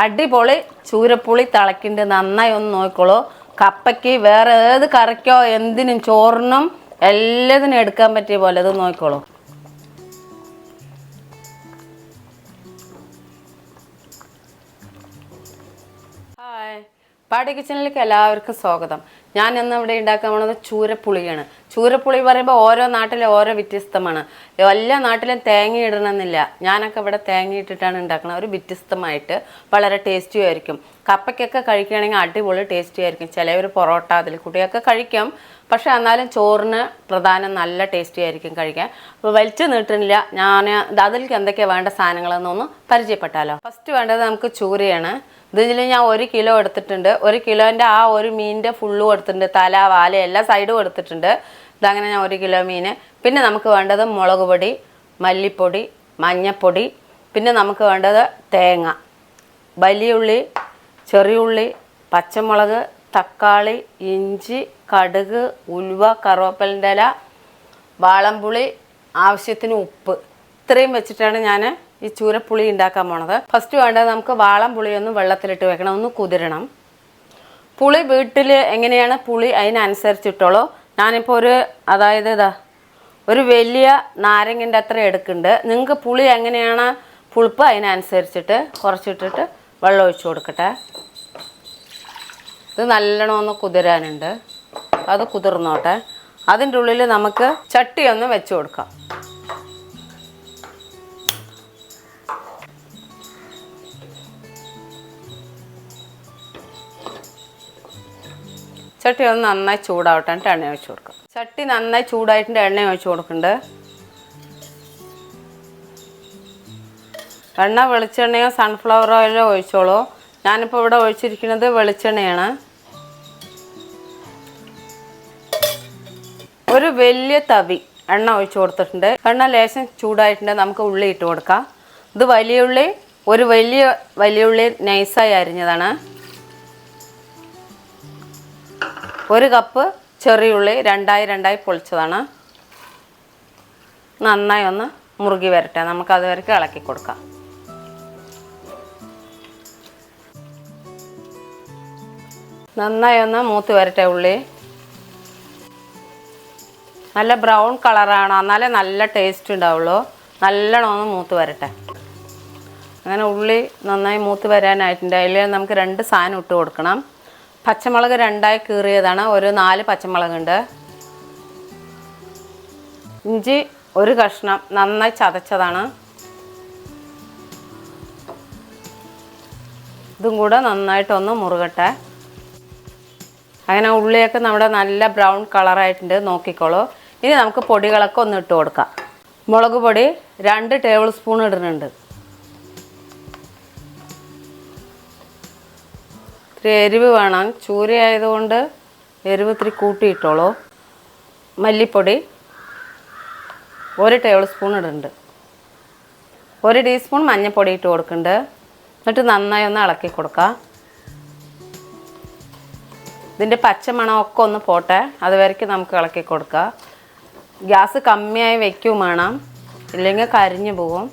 അടിപൊളി ചൂരപ്പുളി തിളക്കിണ്ട്. നന്നായി ഒന്ന് നോക്കിക്കോളൂ. കപ്പയ്ക്ക് വേറെ ഏത് കറിക്കോ എന്തിനും ചോറിനും എല്ലാത്തിനും എടുക്കാൻ പറ്റിയ പോലെ ഇത് നോക്കിക്കോളൂ. പാടി കിച്ചണിലേക്ക് എല്ലാവർക്കും സ്വാഗതം. ഞാൻ ഇന്ന് ഇവിടെ ഉണ്ടാക്കാൻ പോണത് ചൂരപ്പുളിയാണ്. ചൂരപ്പുളി പറയുമ്പോൾ ഓരോ നാട്ടിലും ഓരോ വ്യത്യസ്തമാണ്. എല്ലാ നാട്ടിലും തേങ്ങ ഇടണമെന്നില്ല. ഞാനൊക്കെ ഇവിടെ തേങ്ങ ഇട്ടിട്ടാണ് ഉണ്ടാക്കുന്നത്. ഒരു വ്യത്യസ്തമായിട്ട് വളരെ ടേസ്റ്റി ആയിരിക്കും. കപ്പയ്ക്കൊക്കെ കഴിക്കുകയാണെങ്കിൽ അടിപൊളി ടേസ്റ്റി ആയിരിക്കും. ചിലവർ പൊറോട്ട അതിൽ കൂട്ടിയൊക്കെ കഴിക്കും. പക്ഷെ എന്നാലും ചോറിന് പ്രധാനം നല്ല ടേസ്റ്റി ആയിരിക്കും കഴിക്കാൻ. അപ്പോൾ വലിച്ചു നീട്ടുന്നില്ല. ഞാൻ അതിലേക്ക് എന്തൊക്കെയാണ് വേണ്ട സാധനങ്ങളെന്നൊന്ന് പരിചയപ്പെട്ടാലോ. ഫസ്റ്റ് വേണ്ടത് നമുക്ക് ചൂരയാണ്. ഇതിൽ ഞാൻ ഒരു കിലോ എടുത്തിട്ടുണ്ട്. ഒരു കിലോന്റെ ആ ഒരു മീനിന്റെ ഫുള്ളും എടുത്തിട്ടുണ്ട്. തല വാല എല്ലാ സൈഡും എടുത്തിട്ടുണ്ട്. ഇതങ്ങനെ ഞാൻ ഒരു കിലോ മീൻ പിന്നെ നമുക്ക് വേണ്ടത് മുളക് പൊടി മല്ലിപ്പൊടി മഞ്ഞപ്പൊടി. പിന്നെ നമുക്ക് വേണ്ടത് തേങ്ങ. വലിയ വലിയുള്ളി ചെറിയുള്ളി പച്ചമുളക് തക്കാളി ഇഞ്ചി കടുക് ഉലുവ കറുവപ്പലിന്റെ ഇല വാളംപുളി ആവശ്യത്തിന് ഉപ്പ്. ഇത്രയും വെച്ചിട്ടാണ് ഞാൻ ഈ ചൂരപ്പുളി ഉണ്ടാക്കാൻ പോണത്. ഫസ്റ്റ് വേണ്ടത് നമുക്ക് വാളംപുളി ഒന്ന് വെള്ളത്തിലിട്ട് വെക്കണം ഒന്ന് കുതിരണം. പുളി വീട്ടിൽ എങ്ങനെയാണ് പുളി അതിനനുസരിച്ചിട്ടുള്ളൂ. ഞാനിപ്പോൾ ഒരു അതായത് ഇതാ ഒരു വലിയ നാരങ്ങന്റെ അത്ര എടുക്കുന്നുണ്ട്. നിങ്ങൾക്ക് പുളി എങ്ങനെയാണ് പുളിപ്പ് അതിനനുസരിച്ചിട്ട് കുറച്ചിട്ടിട്ട് വെള്ളം ഒഴിച്ചു കൊടുക്കട്ടെ. ഇത് നല്ലോണം ഒന്ന് കുതിരാനുണ്ട്. അത് കുതിർന്നോട്ടെ. അതിന്റെ ഉള്ളിൽ നമുക്ക് ചട്ടി ഒന്ന് വെച്ച് കൊടുക്കാം. ചട്ടി ഒന്ന് നന്നായി ചൂടാവട്ടെ എന്നിട്ട് എണ്ണ ഒഴിച്ച് കൊടുക്കാം. ചട്ടി നന്നായി ചൂടായിട്ടുണ്ട് എണ്ണ ഒഴിച്ച് കൊടുക്കുന്നുണ്ട് എണ്ണ വെളിച്ചെണ്ണയോ സൺഫ്ലവർ ഓയിലോ ഒഴിച്ചോളൂ. ഞാനിപ്പോൾ ഇവിടെ ഒഴിച്ചിരിക്കുന്നത് വെളിച്ചെണ്ണയാണ്. ഒരു വലിയ തവി എണ്ണ ഒഴിച്ചു കൊടുത്തിട്ടുണ്ട്. എണ്ണ ലേശം ചൂടായിട്ടുണ്ട്. നമുക്ക് ഉള്ളി ഇട്ട് കൊടുക്കാം. ഇത് വലിയ ഉള്ളി ഒരു വലിയ വലിയ ഉള്ളി നൈസായി അരിഞ്ഞതാണ്. ഒരു കപ്പ് ചെറിയ ഉള്ളി രണ്ടായി രണ്ടായി പൊളിച്ചതാണ്. നന്നായി ഒന്ന് മുറുകി വരട്ടെ. നമുക്ക് അത് വരയ്ക്ക് ഇളക്കി കൊടുക്കാം. നന്നായി ഒന്ന് മൂത്ത് വരട്ടെ ഉള്ളി. നല്ല ബ്രൗൺ കളറാണ്. എന്നാലേ നല്ല ടേസ്റ്റ് ഉണ്ടാവുള്ളൂ. നല്ലോണം ഒന്ന് മൂത്ത് വരട്ടെ. അങ്ങനെ ഉള്ളി നന്നായി മൂത്ത് വരാനായിട്ടുണ്ട്. അതിൽ നമുക്ക് രണ്ട് സാധനം ഇട്ട് കൊടുക്കണം. പച്ചമുളക് രണ്ടായി കീറിയതാണ്. ഒരു നാല് പച്ചമുളകുണ്ട്. ഇഞ്ചി ഒരു കഷ്ണം നന്നായി ചതച്ചതാണ്. ഇതും കൂടെ നന്നായിട്ടൊന്ന് മുറുകട്ടെ. അങ്ങനെ ഉള്ളിയൊക്കെ നമ്മുടെ നല്ല ബ്രൗൺ കളറായിട്ടുണ്ട്. നോക്കിക്കോളൂ. ഇനി നമുക്ക് പൊടികളൊക്കെ ഒന്ന് ഇട്ട് കൊടുക്കാം. മുളക് പൊടി രണ്ട് ടേബിൾ സ്പൂൺ ഇടുന്നുണ്ട്. ഇത്തിരി എരിവ് വേണം. ചൂരയായതുകൊണ്ട് എരിവ് ഇത്തിരി കൂട്ടിയിട്ടോളൂ. മല്ലിപ്പൊടി ഒരു ടേബിൾ സ്പൂൺ ഇടുന്നുണ്ട്. ഒരു ടീസ്പൂൺ മഞ്ഞൾപ്പൊടി ഇട്ട് കൊടുക്കുന്നുണ്ട്. എന്നിട്ട് നന്നായി ഒന്ന് ഇളക്കി കൊടുക്കാം. ഇതിന്റെ പച്ചമണമൊക്കെ ഒന്ന് പോട്ടെ. അതുവരയ്ക്ക് നമുക്ക് ഇളക്കി കൊടുക്കാം. ഗ്യാസ് കമ്മിയായി വെക്കും വേണം. ഇല്ലെങ്കിൽ കരിഞ്ഞു പോകും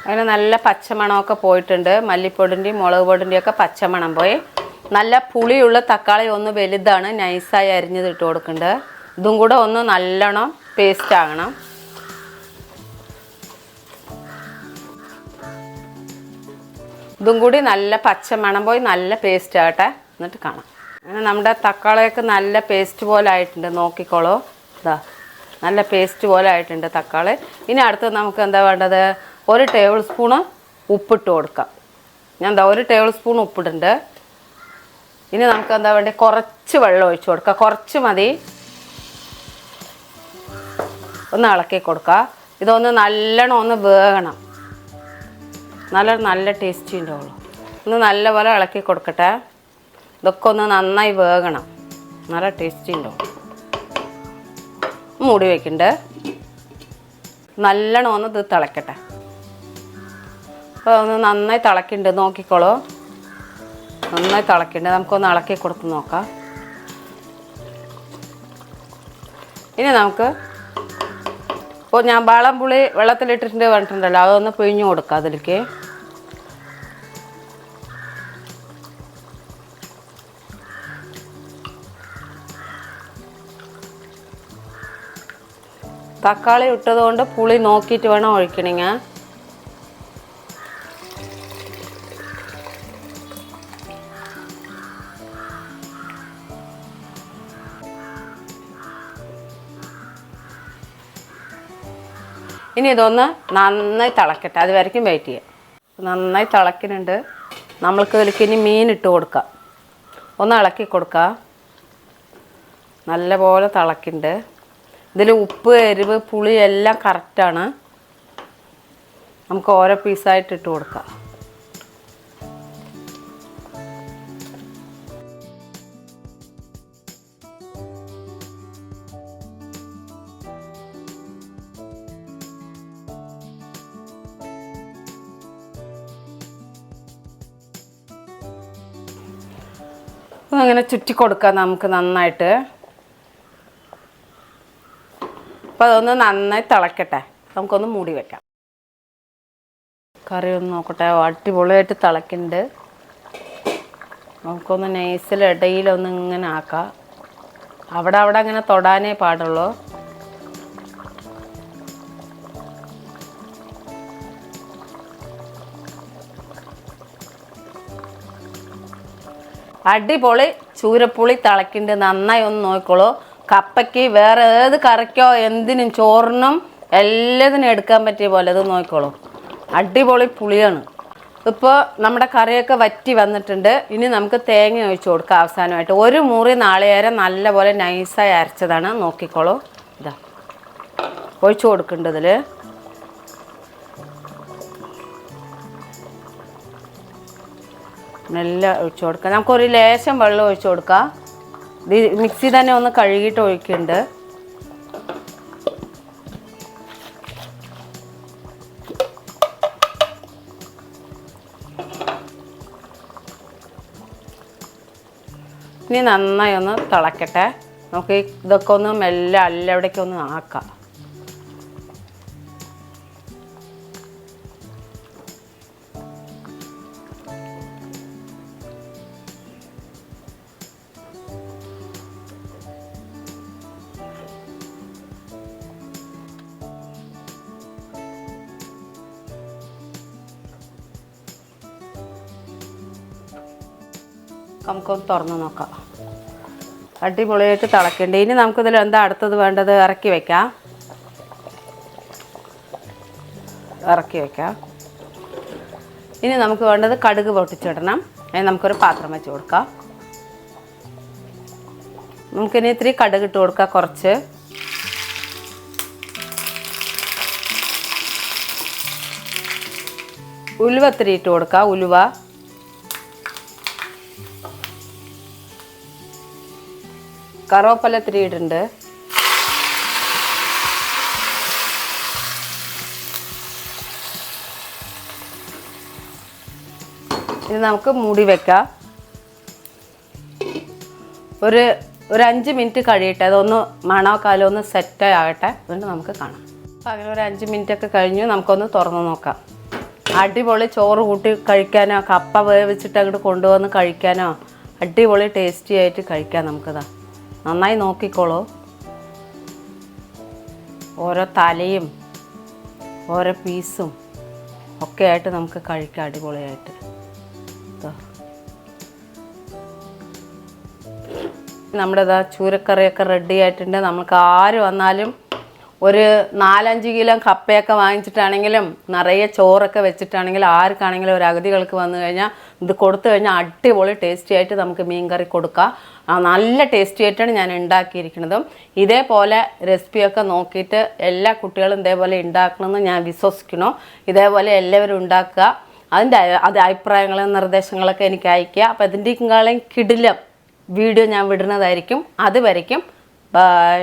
അങ്ങനെ നല്ല പച്ചമണമൊക്കെ പോയിട്ടുണ്ട്. മല്ലിപ്പൊടിന്റെയും മുളക് പൊടിന്റെയും ഒക്കെ പച്ചമണം പോയി. നല്ല പുളിയുള്ള തക്കാളി ഒന്ന് വലുതാണ്. നൈസായി അരിഞ്ഞത് ഇട്ട് കൊടുക്കുന്നുണ്ട് ഇതും കൂടെ ഒന്ന് നല്ലോണം പേസ്റ്റ് ആകണം. ഇതും കൂടി നല്ല പച്ച മണം പോയി നല്ല പേസ്റ്റ് ആകട്ടെ. എന്നിട്ട് കാണാം. അങ്ങനെ നമ്മുടെ തക്കാളിയൊക്കെ നല്ല പേസ്റ്റ് പോലെ ആയിട്ടുണ്ട്. നോക്കിക്കോളൂ. ഇതാ നല്ല പേസ്റ്റ് പോലെ ആയിട്ടുണ്ട് തക്കാളി. ഇനി അടുത്ത് നമുക്ക് എന്താ വേണ്ടത്? ഒരു ടേബിൾ സ്പൂണ് ഉപ്പിട്ട് കൊടുക്കാം. ഞാൻ എന്താ ഒരു ടേബിൾ സ്പൂൺ ഉപ്പിടുന്നുണ്ട് ഇനി നമുക്ക് എന്താ വേണ്ടത് കുറച്ച് വെള്ളം ഒഴിച്ചു കൊടുക്കാം. കുറച്ച് മതി. ഒന്ന് ഇളക്കി കൊടുക്കുക ഇതൊന്ന് നല്ലോണം ഒന്ന് വേകണം. നല്ല നല്ല ടേസ്റ്റി ഉണ്ടാവുള്ളൂ. ഒന്ന് നല്ലപോലെ ഇളക്കി കൊടുക്കട്ടെ. ഇതൊക്കെ ഒന്ന് നന്നായി വേകണം. നല്ല ടേസ്റ്റി ഉണ്ടാവും. മൂടി വയ്ക്കണ്ട് നല്ലോണം ഒന്ന് ഇത് തിളക്കട്ടെ. അപ്പോൾ ഒന്ന് നന്നായി തിളക്കുന്നുണ്ട് നോക്കിക്കോളൂ. നന്നായി തിളക്കുന്നുണ്ട് നമുക്കൊന്ന് ഇളക്കി കൊടുത്ത് നോക്കാം. ഇനി നമുക്ക് ഇപ്പോൾ ഞാൻ വാളംപുളി വെള്ളത്തിലിട്ടിട്ടുണ്ട് പറഞ്ഞിട്ടുണ്ടല്ലോ അതൊന്ന് പിഴിഞ്ഞു കൊടുക്കാം അതിലേക്ക്. തക്കാളി ഇട്ടത് കൊണ്ട് പുളി നോക്കിയിട്ട് വേണം ഒഴിക്കണമെങ്കിൽ ഇനി ഇതൊന്ന് നന്നായി തിളക്കട്ടെ. അത് വരയ്ക്കും വെയിറ്റ് ചെയ്യാം. നന്നായി തിളക്കുന്നുണ്ട്. നമ്മൾക്ക് ഇതിലേക്ക് ഇനി മീൻ ഇട്ട് കൊടുക്കാം. ഒന്ന് ഇളക്കി കൊടുക്കാം. നല്ലപോലെ തിളക്കുന്നുണ്ട്. ഇതിൽ ഉപ്പ് എരിവ് പുളി എല്ലാം കറക്റ്റാണ് നമുക്ക് ഓരോ പീസായിട്ട് ഇട്ട് കൊടുക്കാം. അങ്ങനെ ചുറ്റി കൊടുക്കാം നമുക്ക് നന്നായിട്ട്. അപ്പോൾ അതൊന്ന് നന്നായി തിളക്കട്ടെ. നമുക്കൊന്ന് മൂടി വെക്കാം. കറി ഒന്ന് നോക്കട്ടെ. അടിപൊളിയായിട്ട് തിളക്കുന്നുണ്ട് നമുക്കൊന്ന് നൈസിൽ ഇങ്ങനെ ആക്കാം. അവിടെ അവിടെ അങ്ങനെ തൊടാനേ പാടുള്ളൂ. അടിപൊളി ചൂരപ്പുളി തിളക്കിണ്ട്. നന്നായി ഒന്ന് നോക്കിക്കോളൂ. കപ്പയ്ക്ക് വേറെ ഏത് കറിക്കോ എന്തിനും ചോറിനും എല്ലാത്തിനും എടുക്കാൻ പറ്റിയ പോലെ ഇത് നോക്കിക്കോളൂ. അടിപൊളി പുളിയാണ്. ഇപ്പോൾ നമ്മുടെ കറിയൊക്കെ വറ്റി വന്നിട്ടുണ്ട്. ഇനി നമുക്ക് തേങ്ങ ഒഴിച്ച് കൊടുക്കാം അവസാനമായിട്ട്. ഒരു മുറി നാളികേരം നല്ലപോലെ നൈസായി അരച്ചതാണ്. നോക്കിക്കോളൂ. ഇതാ. ഒഴിച്ചു കൊടുക്കേണ്ടത് നല്ല ഒഴിച്ചു കൊടുക്കുക നമുക്കൊരു ലേശം വെള്ളം ഒഴിച്ചു കൊടുക്കാം. ഇത് മിക്സി തന്നെ ഒന്ന് കഴുകിയിട്ട് ഒഴിക്കുന്നുണ്ട്. ഇനി നന്നായി ഒന്ന് തിളക്കട്ടെ. നമുക്ക് ഇതൊക്കെ ഒന്ന് മെല്ലെ അല്ലവിടേക്ക് ഒന്ന് ആക്കാം. നമുക്കൊന്ന് തുറന്ന് നോക്കാം. അടിപൊളിയായിട്ട് തിളക്കണ്ടേ. ഇനി നമുക്കിതിൽ എന്താ അടുത്തത് വേണ്ടത്? ഇറക്കി വെക്കാം. ഇറക്കി വെക്കാം. ഇനി നമുക്ക് വേണ്ടത് കടുക് പൊട്ടിച്ചിടണം. അതിന് നമുക്കൊരു പാത്രം വെച്ച് കൊടുക്കാം. നമുക്കിനി ഇത്തിരി കടുക് ഇട്ട് കൊടുക്കാം കുറച്ച്. ഉലുവ ഇത്തിരി ഇട്ട് കൊടുക്കാം. ഉലുവ. കറുവപ്പല ഇത്തിരി ഇടുന്നുണ്ട് ഇത് നമുക്ക് മൂടി വെക്കാം. ഒരു ഒരു അഞ്ച് മിനിറ്റ് കഴിയട്ടെ. അതൊന്ന് മണക്കാലം ഒന്ന് സെറ്റ് ആകട്ടെ. എന്നിട്ട് നമുക്ക് കാണാം. അപ്പോൾ അങ്ങനെ ഒരു അഞ്ച് മിനിറ്റ് ഒക്കെ കഴിഞ്ഞു. നമുക്കൊന്ന് തുറന്നു നോക്കാം. അടിപൊളി ചോറ് കൂട്ടി കഴിക്കാനോ കപ്പ വേവിച്ചിട്ട് അങ്ങോട്ട് കൊണ്ടുവന്ന് കഴിക്കാനോ അടിപൊളി ടേസ്റ്റി ആയിട്ട് കഴിക്കാം നമുക്കിതാ. നന്നായി നോക്കിക്കോളൂ. ഓരോ തലയും ഓരോ പീസും ഒക്കെ ആയിട്ട് നമുക്ക് കഴിക്കാം അടിപൊളിയായിട്ട്. നമ്മുടെ ഇതാ ചൂരക്കറിയൊക്കെ റെഡി ആയിട്ടുണ്ട്. നമുക്ക് ആര് വന്നാലും ഒരു നാലഞ്ച് കിലോ കപ്പയൊക്കെ വാങ്ങിച്ചിട്ടാണെങ്കിലും നിറയെ ചോറൊക്കെ വെച്ചിട്ടാണെങ്കിലും ആർക്കാണെങ്കിലും ഒരു അഗതികൾക്ക് വന്നു കഴിഞ്ഞാൽ ഇത് കൊടുത്തു കഴിഞ്ഞാൽ അടിപൊളി ടേസ്റ്റി ആയിട്ട് നമുക്ക് മീൻ കറി കൊടുക്കാം നല്ല ടേസ്റ്റി ആയിട്ടാണ് ഞാൻ ഉണ്ടാക്കിയിരിക്കുന്നതും. ഇതേപോലെ റെസിപ്പിയൊക്കെ നോക്കിയിട്ട് എല്ലാ കുട്ടികളും ഇതേപോലെ ഉണ്ടാക്കണമെന്ന് ഞാൻ വിശ്വസിക്കുന്നു. ഇതേപോലെ എല്ലാവരും ഉണ്ടാക്കുക. അതിന്റെ അത് അഭിപ്രായങ്ങളും നിർദ്ദേശങ്ങളൊക്കെ എനിക്ക് അയക്കുക അപ്പോൾ ഇതിന്റെക്കാളും കിടിലം വീഡിയോ ഞാൻ വിടുന്നതായിരിക്കും. അതുവരയ്ക്കും ബൈ